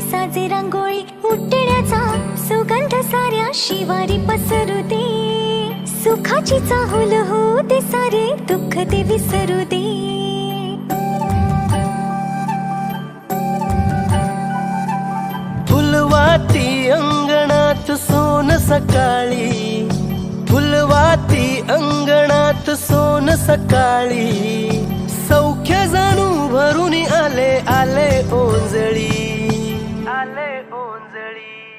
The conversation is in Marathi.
रांगोळी उठण्याचा सुगंध साऱ्या शिवारी पसरू दे सुखाची चाहूल हो ते सारे दुःख ते विसरू दे फुलवाती अंगणात सोन सकाळी. फुलवाती अंगणात सोन सकाळी. सौख्य जाणू भरून आले आले ओंजळी 在这里。